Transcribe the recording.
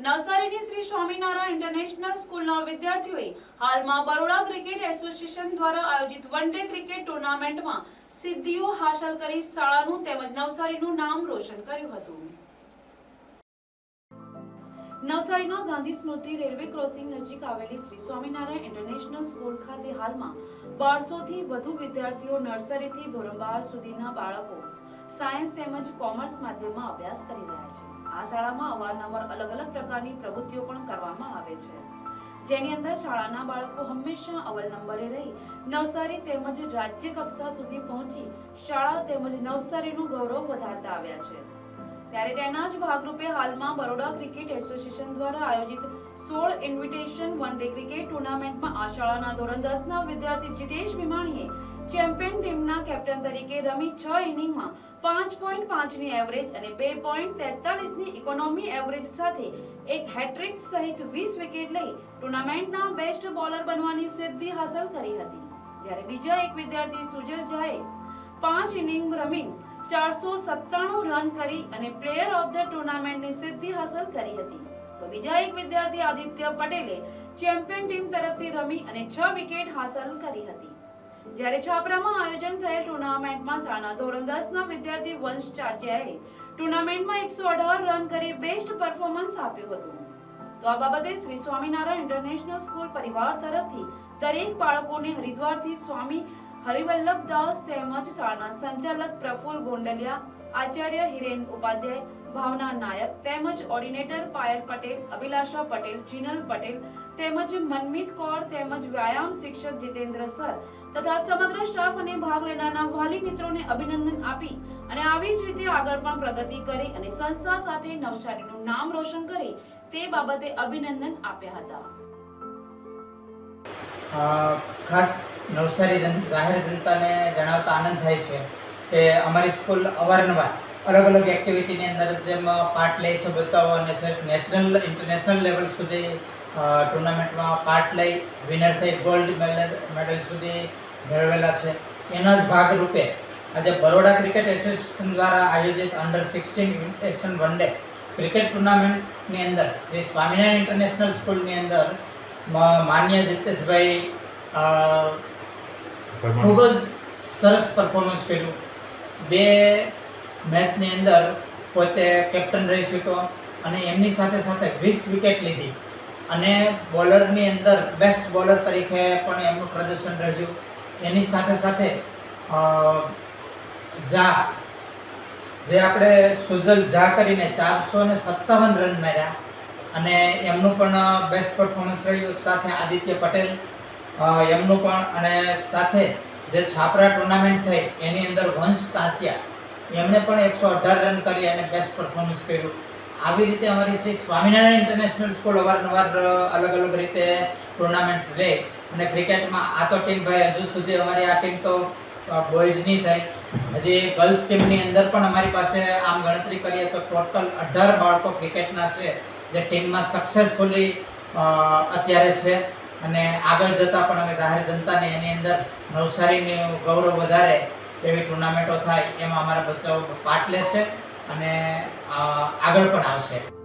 નવસારીની Shri Swaminarayan international સ્કૂલના વિદ્યાર્થીઓએ હાલમાં બરોડા ક્રિકેટ એસોસિએશન દ્વારા આયોજિત વન ડે ક્રિકેટ ટુર્નામેન્ટમાં સિદ્ધિઓ હાંસલ કરી શાળાનું તેમજ નવસારીનું નામ રોશન કર્યું હતું. નવસારીના ગાંધી સ્મૃતિ રેલવે ક્રોસિંગ નજીક આવેલી શ્રી સ્વામિનારાયણ ઇન્ટરનેશનલ સ્કૂલ ખાતે હાલમાં બારસોથી વધુ વિદ્યાર્થીઓ નર્સરીથી ધોરણ બાર સુધીના બાળકો સાયન્સ તેમજ કોમર્સ માધ્યમમાં અભ્યાસ કરી રહ્યા છે. આ શાળામાં અવારનવાર અલગ અલગ પ્રકારની પ્રવૃત્તિઓ પણ કરવામાં આવે છે. જેની અંદર શાળાના બાળકો હંમેશા અવલ નંબરે રહી નવસારી તેમજ રાજ્ય કક્ષા સુધી પહોંચી શાળા તેમજ નવસારીનું ગૌરવ વધારતા આવ્યા છે. ત્યારે તેના જ ભાગરૂપે હાલમાં બરોડા ક્રિકેટ એસોસિએશન દ્વારા આયોજિત સોળ ઇન્વિટેશન વન ડે ક્રિકેટ ટુર્નામેન્ટમાં આ શાળાના ધોરણ દસના વિદ્યાર્થી જીતેશ ભીમાણીએ ચેમ્પિયન ટીમના કેપ્ટન તરીકે રમી છ ઇનિંગમાં પાંચ પોઈન્ટ પાંચની એવરેજ અને બે પોઈન્ટ તેતાલીસની ઇકોનોમી એવરેજ સાથે એક હેટ્રિક સહિત વીસ વિકેટ લઈ ટુર્નામેન્ટના બેસ્ટ બોલર બનવાની સિદ્ધિ હાંસલ કરી હતી. જ્યારે બીજા એક વિદ્યાર્થી સુજલ ઝાએ પાંચ ઇનિંગ રમી ચારસો સત્તાણું રન કરી અને પ્લેયર ઓફ ધ ટુર્નામેન્ટની સિદ્ધિ હાંસલ કરી હતી. તો બીજા એક વિદ્યાર્થી આદિત્ય પટેલે ચેમ્પિયન ટીમ તરફથી રમી અને છ વિકેટ હાંસલ કરી હતી. જ્યારે છાપરામાં આયોજન થયેલ ટુર્નામેન્ટમાં શાળાના ધોરણ દસના વિદ્યાર્થી વંશ ચાચિયાએ ટુર્નામેન્ટમાં એકસો અઢાર રન કરી બેસ્ટ પરફોર્મન્સ આપ્યું હતું. તો આ બાબતે શ્રી સ્વામિનારાયણ ઇન્ટરનેશનલ સ્કૂલ પરિવાર તરફથી દરેક બાળકોને હરિદ્વારથી સ્વામી હરિવલ્લભ દાસ તેમજ શાળાના સંચાલક પ્રફુલ ગોંડલિયા, આચાર્ય હિરેન ઉપાધ્યાય, ભાવના નાયક તેમજ ઓર્ડિનેટર પાયલ પટેલ, અભિલાષા પટેલ, જીનલ પટેલ તેમજ મનમીત કૌર તેમજ વ્યાયામ શિક્ષક જીતેન્દ્ર સર તથા સમગ્ર સ્ટાફ અને ભાગ લેનારના વાલી મિત્રોને અભિનંદન આપી અને આવી જ રીતે આગળ પણ પ્રગતિ કરી અને સંસ્થા સાથે નવસારીનું નામ રોશન કરે તે બાબતે અભિનંદન આપ્યા હતા. ખાસ નવસારી જાહેર જનતાને જણાવતા આનંદ થાય છે કે અમારી સ્કૂલ અવારનવાર અલગ અલગ એક્ટિવિટીની અંદર જેમ પાર્ટ લે છે બચ્ચાઓ અને નેશનલ ઇન્ટરનેશનલ લેવલ સુધી ટુર્નામેન્ટમાં પાર્ટ લઈ વિનર થઈ ગોલ્ડ મેડલ મેડલ સુધી મેળવેલા છે. એના જ ભાગરૂપે આજે બરોડા ક્રિકેટ એસોસિએશન દ્વારા આયોજિત under sixteen invitation one day cricket ટુર્નામેન્ટની અંદર શ્રી સ્વામિનારાયણ ઇન્ટરનેશનલ સ્કૂલની અંદર માન્ય જીતેશભાઈ ખૂબ જ સરસ પરફોર્મન્સ કર્યું. બે મેચની અંદર પોતે કેપ્ટન રહી શક્યો અને એમની સાથે સાથે વીસ વિકેટ લીધી. અને બોલરની અંદર બેસ્ટ બોલર તરીકે પણ એમનું પ્રદર્શન રહ્યું. એની સાથે સાથે જા, જે આપણે સુજલ ઝા કરીને ચારસો ને સત્તાવન રન માર્યા અને એમનું પણ બેસ્ટ પરફોર્મન્સ રહ્યું. સાથે આદિત્ય પટેલ એમનું પણ અને સાથે જે છાપરા ટુર્નામેન્ટ થઈ, એની અંદર વંશ સાચ્યા. એમણે પણ એકસો અઢાર રન કરી અને બેસ્ટ પરફોર્મન્સ કર્યું. આવી રીતે અમારી શ્રી સ્વામિનારાયણ ઇન્ટરનેશનલ સ્કૂલ અવારનવાર અલગ અલગ રીતે ટુર્નામેન્ટ લે. અને ક્રિકેટમાં આ તો ટીમ ભાઈ, હજુ સુધી અમારી આ ટીમ તો બોયઝની થઈ હજી ગર્લ્સ ટીમની અંદર પણ અમારી પાસે આમ ગણતરી કરીએ તો ટોટલ અઢાર બાળકો ક્રિકેટના છે, જે ટીમમાં સક્સેસફુલી અત્યારે છે. અને આગળ જતાં પણ અમે જાહેર જનતાને એની અંદર નવસારીનું ગૌરવ વધારે એવી ટુર્નામેન્ટો થાય એમાં અમારા બચ્ચાઓ પાર્ટ લેશે. અને આગળ પણ આવશે.